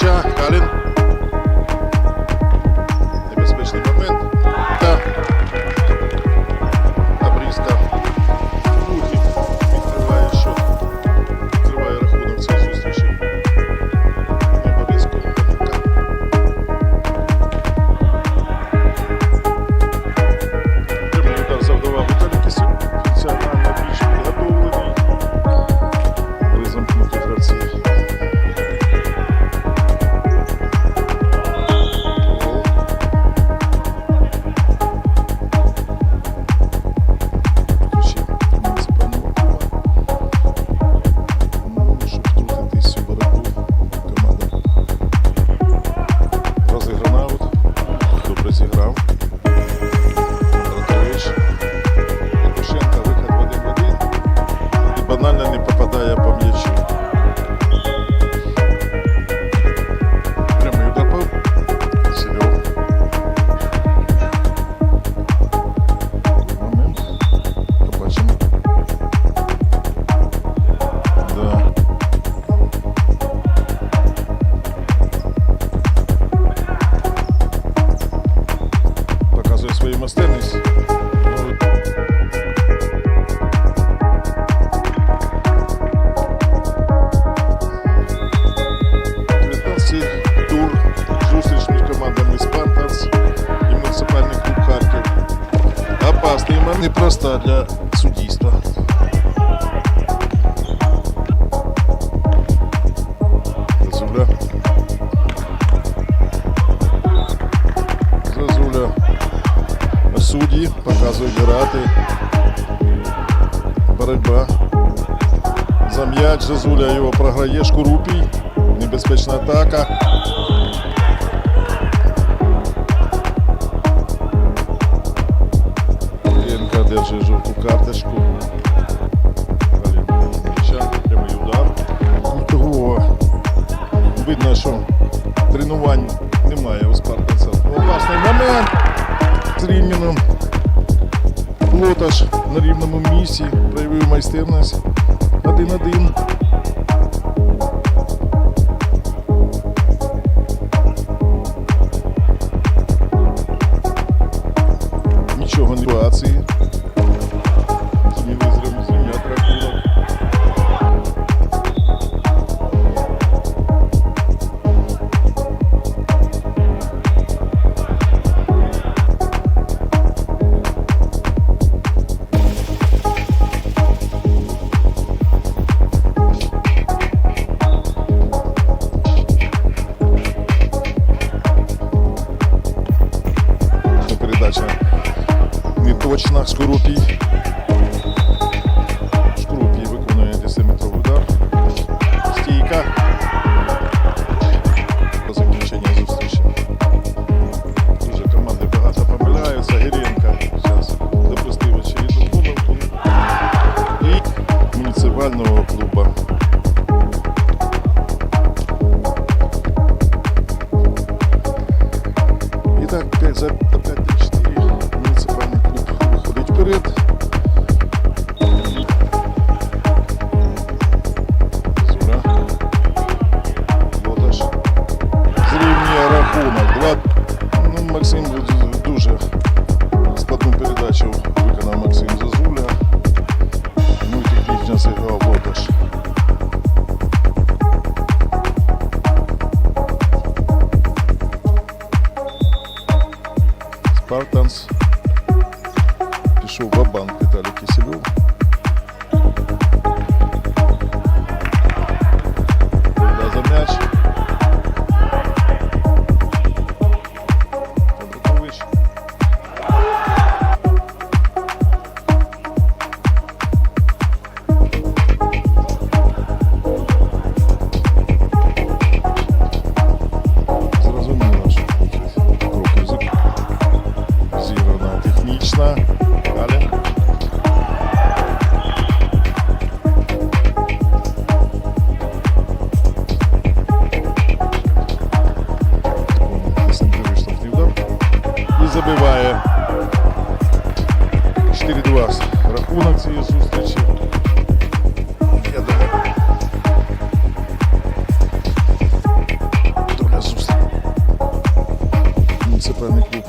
Got it. Непроста для суддівства. Зазуля. Зазуля. Судді показують грати. Боротьба. За м'яч Зазуля його програє. Шкурупій. Небезпечна атака. Держить жовту карточку. Прямий удар. Того Видно, що тренувань немає у спартанців. Опасний момент. З Рівніном. Плоташ на рівному місці проявив майстерність. Один-один. вперед. Зура. Лоташ. Зрівнює рахунок. Два... Ну, Максим дуже складну передачу виконав Максим Зазуля. Ну і технічно зіграв Лоташ. Спартанс. Пішов в банк Віталій Кисельов. 4-2 рахунок цієї зустрічі. Я думаю, доля зустрічі. Муніципальний клуб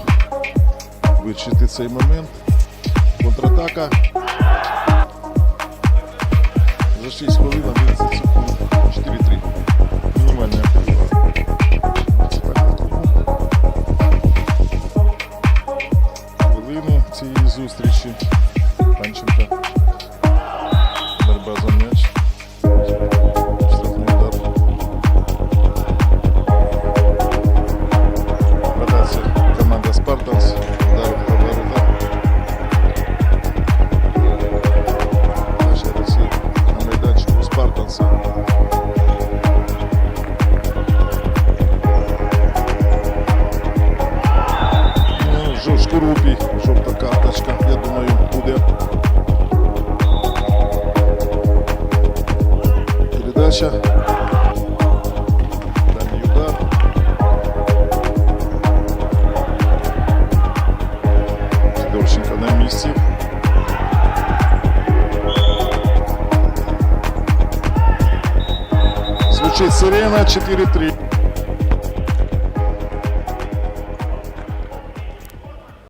вичити цей момент. Контратака. За 6 хвилин 11 секунд. Шкурупій, жовта карточка, я думаю, буде. Передача. Звучить сирена 4-3.